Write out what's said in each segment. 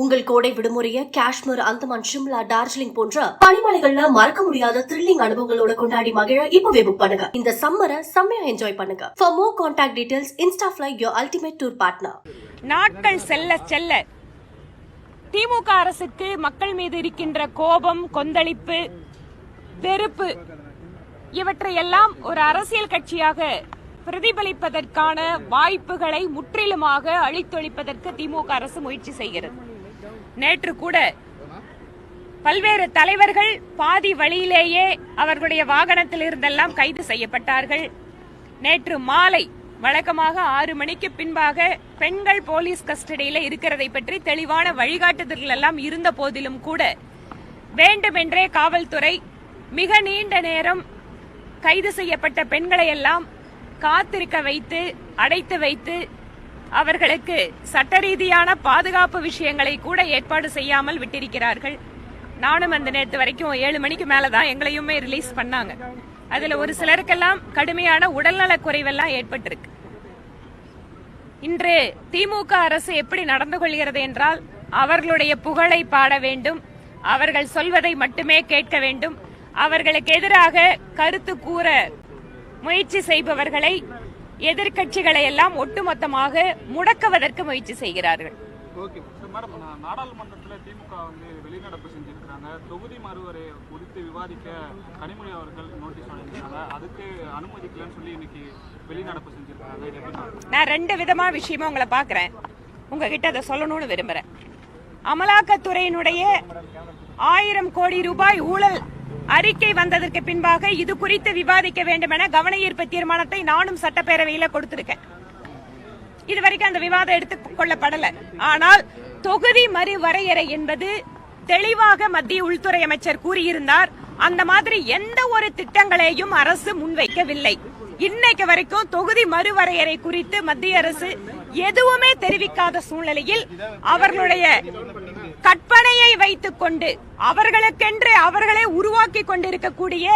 உங்கள் கோடை விடுமுறையை காஷ்மீர் அந்தமான் ஷிம்லா டார்ஜிலிங் போன்ற பனிமலைகள்ல மறக்க முடியாத த்ரில்லிங் அனுபவங்களோட கொண்டாடி மகிழ இப்பவே புக் பண்ணுங்க. இந்த சம்மரை செம்மையா என்ஜாய் பண்ணுங்க. For more contact details Insta fly your ultimate tour partner நாட்கள் செல்ல செல்ல திமுக அரசுக்கு மக்கள் மீது இருக்கின்ற கோபம் கொந்தளிப்பு வெறுப்பு இவற்றையெல்லாம் ஒரு அரசியல் கட்சியாக பிரதிபலிப்பதற்கான வாய்ப்புகளை முற்றிலுமாக அழித்தொழிப்பதற்கு திமுக அரசு முயற்சி செய்கிறது. நேற்று கூட பல்வேறு தலைவர்கள் பாதி வழியிலேயே அவர்களுடைய வாகனத்தில் இருந்தெல்லாம் கைது செய்யப்பட்டார்கள். நேற்று மாலை வழக்கமாக ஆறு மணிக்கு பின்பாக பெண்கள் போலீஸ் கஸ்டடியில இருக்கிறதை பற்றி தெளிவான வழிகாட்டுதல்கள் எல்லாம் இருந்த போதிலும் கூட வேண்டுமென்றே காவல்துறை மிக நீண்ட நேரம் கைது செய்யப்பட்ட பெண்களை எல்லாம் காத்திருக்க வைத்து அடைத்து வைத்து அவர்களுக்கு சட்டரீதியான பாதுகாப்பு விஷயங்களை கூட ஏற்பாடு செய்யாமல் விட்டிருக்கிறார்கள். நானும் அந்த நேரத்து வரைக்கும் ஏழு மணிக்கு மேலதான் எங்களையுமே ரிலீஸ் பண்ணாங்க. அதுல ஒரு சிலருக்கெல்லாம் கடுமையான உடல்நலக் குறைவெல்லாம் ஏற்பட்டிருக்கு. இன்று திமுக அரசு எப்படி நடந்து கொள்கிறது என்றால் அவர்களுடைய புகழை பாட வேண்டும் அவர்கள் சொல்வதை மட்டுமே கேட்க வேண்டும் அவர்களுக்கு எதிராக கருத்து கூற முயற்சி செய்பவர்களை எதிர்க்கட்சிகளை எல்லாம் ஒட்டுமொத்தமாக முடக்குவதற்கு முயற்சி செய்கிறார்கள். ஓகே மேடம் நாடாளுமன்றத்தில் திமுக வந்து வெளிநடப்பு செஞ்சிருக்கிறாங்க. தொகுதி மறுவரை குறித்து விவாதிக்க கனிமொழி அவர்கள் நோட்டீஸ் வழங்கியிருக்காங்க அதுக்கு அனுமதிக்கலன்னு சொல்லி இன்னைக்கு வெளிநடப்பு செஞ்சிருக்காங்க? நான் ரெண்டு விதமா விஷயமா உங்களை பாக்குறேன் உங்ககிட்ட அதை சொல்லணும்னு விரும்புறேன். அமலாக்கத்துறையினுடைய ஆயிரம் கோடி ரூபாய் ஊழல் அறிக்கை வந்ததற்கு பின்பாக இது குறித்து விவாதிக்க வேண்டும் என கவன ஈர்ப்பு தீர்மானத்தை நானும் சட்டப்பேரவையில கொடுத்திருக்கேன். இதுவரைக்கும் அந்த விவாதம் எடுத்துக் கொள்ளப்படல. ஆனால் தொகுதி மறுவரையறை என்பது தெளிவாக மத்திய உள்துறை அமைச்சர் கூறியிருந்தார். அந்த மாதிரி எந்த ஒரு திட்டங்களையும் அரசு முன்வைக்கவில்லை. இன்னைக்கு வரைக்கும் தொகுதி மறுவரையறை குறித்து மத்திய அரசு எதுவுமே தெரிவிக்காத சூழ்நிலையில் அவர்களுடைய கற்பனையை வைத்துக் கொண்டு அவர்களுக்கென்று அவர்களே உருவாக்கி கொண்டிருக்கக்கூடிய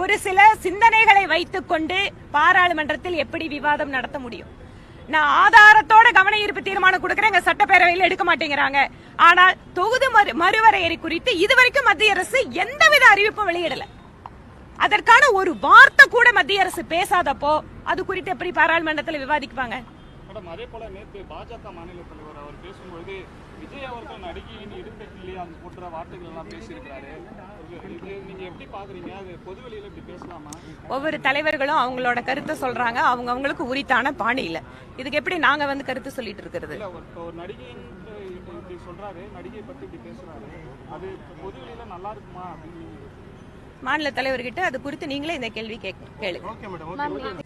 ஒரு சில சிந்தனைகளை வைத்துக் கொண்டு பாராளுமன்றத்தில் எப்படி விவாதம் நடத்த முடியும்? நான் ஆதாரத்தோட கவன ஈர்ப்பு தீர்மானம் கொடுக்கறேன். எங்க சட்டப்பேரவையில் எடுக்க மாட்டேங்கிறாங்க. ஆனால் தொகுதி மறு மறுவரையறை குறித்து இதுவரைக்கும் மத்திய அரசு எந்தவித அறிவிப்பும் வெளியிடல. அதற்கான ஒரு வார்த்தை கூட மத்திய அரசு பேசாதப்போ அது குறித்து எப்படி பாராளுமன்றத்தில் விவாதிக்குவாங்க மேடம் அதே போல நேற்று பாஜக மாநில தலைவர் அவர் பேசும்பொழுது விஜய் அவர்கள் நடிகையின் இடுக்கட்டிலே அந்த போன்ற வார்த்தைகள் எல்லாம் பேசியிருக்கிறாரு. நீங்க எப்படி பாக்குறீங்க? அது பொது வெளியில இப்படி பேசலாமா? ஒவ்வொரு தலைவர்களும் அவங்களோட கருத்தை சொல்றாங்க. அவங்க அவங்களுக்கு உரித்தான பாணியில இதுக்கு எப்படி நாங்க வந்து கருத்து சொல்லிட்டு இருக்கிறது? இல்ல ஒரு நடிகையின் இப்ப இப்படி சொல்றாரு. நடிகை பத்தி இப்படி பேசுறாரு. அது பொது வெளியில நல்லா இருக்குமா அப்படின்னு மாநில தலைவர்கிட்ட அது குறித்து நீங்களே இந்த கேள்வி கேளு ஓகே மேடம் ஓகே ஓகே